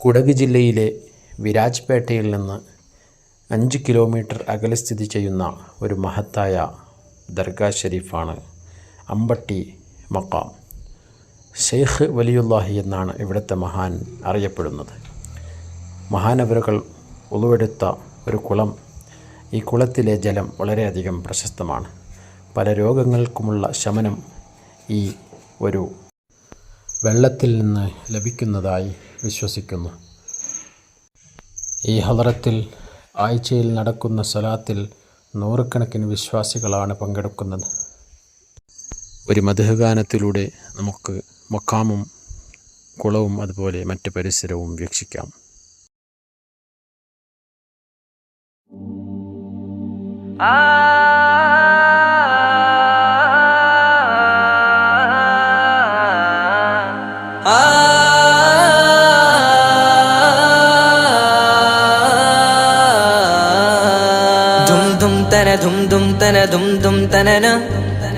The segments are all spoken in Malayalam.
കുടക് ജില്ലയിലെ വിരാജ്പേട്ടയിൽ നിന്ന് അഞ്ച് കിലോമീറ്റർ അകലെ സ്ഥിതി ചെയ്യുന്ന ഒരു മഹത്തായ ദർഗാ ഷെരീഫാണ് അമ്പട്ടി മക്കാം. ഷെയ്ഖ് വലിയുല്ലാഹി എന്നാണ് ഇവിടുത്തെ മഹാൻ അറിയപ്പെടുന്നത്. മഹാനവരുകൾ ഉളവെടുത്ത ഒരു കുളം ഈ കുളത്തിലെ ജലം വളരെയധികം പ്രശസ്തമാണ്. പല രോഗങ്ങൾക്കുമുള്ള ശമനം ഈ ഒരു വെള്ളത്തിൽ നിന്ന് ലഭിക്കുന്നതായി വിശ്വസിക്കുന്നു. ഈ ഹലറത്തിൽ ആഴ്ചയിൽ നടക്കുന്ന സലാത്തിൽ നൂറുകണക്കിന് വിശ്വാസികളാണ് പങ്കെടുക്കുന്നത്. ഒരു മധുഗാനത്തിലൂടെ നമുക്ക് മക്കാമും കുളവും അതുപോലെ മറ്റ് പരിസരവും വീക്ഷിക്കാം. ധും തന ദും ദും തന ദും ദും തനന.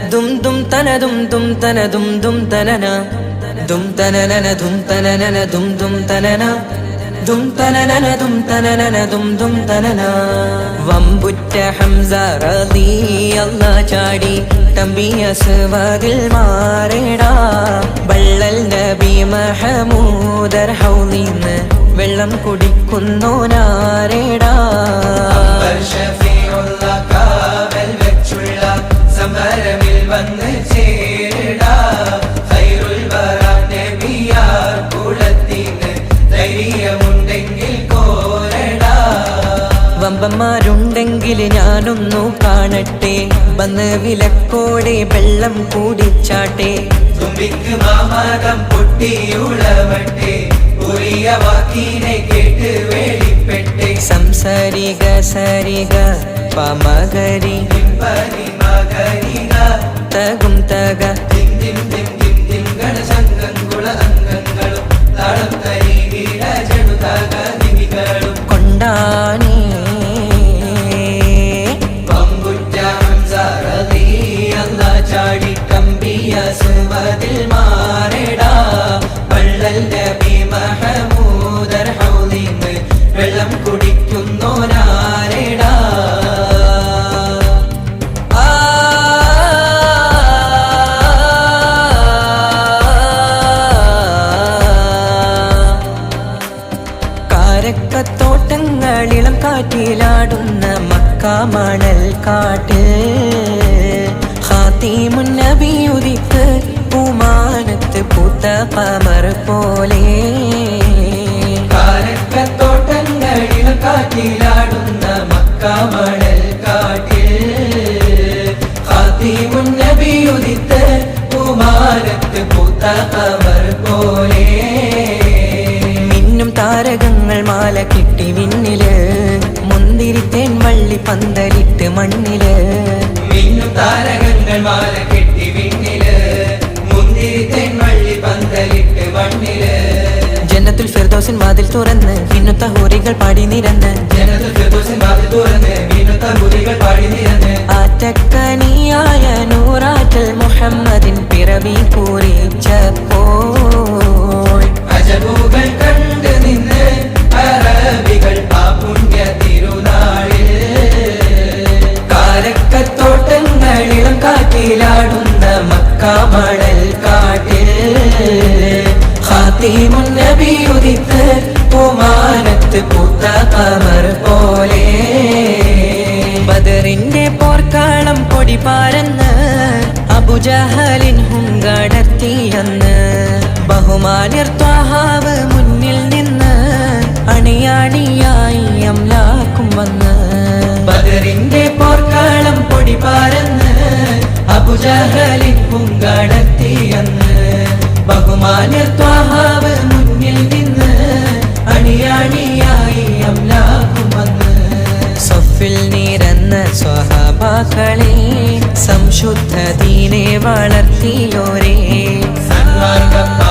ദും ദും തന ദും ദും തന ദും ദും തനന. ദും തനനന ദും തനനന ദും ദും തനന. ദും തനനന ദും തനനന ദും ദും തനന. വമ്പുറ്റ ഹംസ റളിയല്ല ചാടി. തമ്പിയ സുവതിൽ മാറേടാ. ബള്ളൽ നബി മഹമൂദർ ഹൗലിന്ന് വെള്ളം കുടിക്കുന്നോനാരേടാ വമ്പന്മാരുണ്ടെങ്കിൽ ഞാനൊന്നു കാണട്ടെ. വന്ന് വിലക്കോടെ വെള്ളം കൂടിച്ചാട്ടെ തുമ്പിക്ക് മാമകം പൊട്ടിയുളവട്ടെ ഉറിയ വാക്കിനെ കേട്ട് വേളിപ്പെട്ടെ സംസരിക സരിക പമകരി തകും തക. കാറ്റിലാടുന്ന മക്കാമണൽ കാട്ട് ഹാത്തിമുന്നബി ഉദിത്ത് പൂമാനത്ത് പൂത്ത പമർ പോലെ പന്തലിട്ട് മണ്ണിൽ. മിന്നു താരകങ്ങൾ മാല കെട്ടി വിണ്ണിൽ. മുന്തിരി തെൻവള്ളി പന്തലിട്ട് മണ്ണിൽ. ജന്നത്തുൽ ഫിർദോസിൻ വാതിൽ തുറന്ന് ഇന്നത്തെ ഹൂറികൾ പാടി നിരന്ന്. ജനത്തിൽ ഫിർദോസിൻ വാതിൽ തുറന്ന് മിന്നുത്ത ഹോറികൾ പാടി നിരന്ന്. ഖാത്തിമുന്നബി ഉദിത്ത് പൂത്ത കമർ പോലെ. ബദറിന്റെ പോർക്കാളം പൊടി പാരന്ന് അബുജഹലിൻ ഹുങ്കടത്തിയെന്ന് ബഹുമാനിർ ത്വാഹാവ് മുന്നിൽ നിന്ന് അണിയാണിയായി അംലാക്കും വന്ന്. ബദറിന്റെ പോർക്കാളം പൊടി പാരന്ന് അബുജഹലിൻ പൂങ്കടത്തിയെന്ന് ബഹുമാന്യ ത്വാഹാവ് മുന്നിൽ നിന്ന് അണിയാണിയായി അംലാക്കുമെന്ന് സൊഫിൽ നിരന്ന സ്വഹാബാക്കളെ സംശുദ്ധ ദീനെ വളർത്തിയോരേ കാട്ടിയോരേ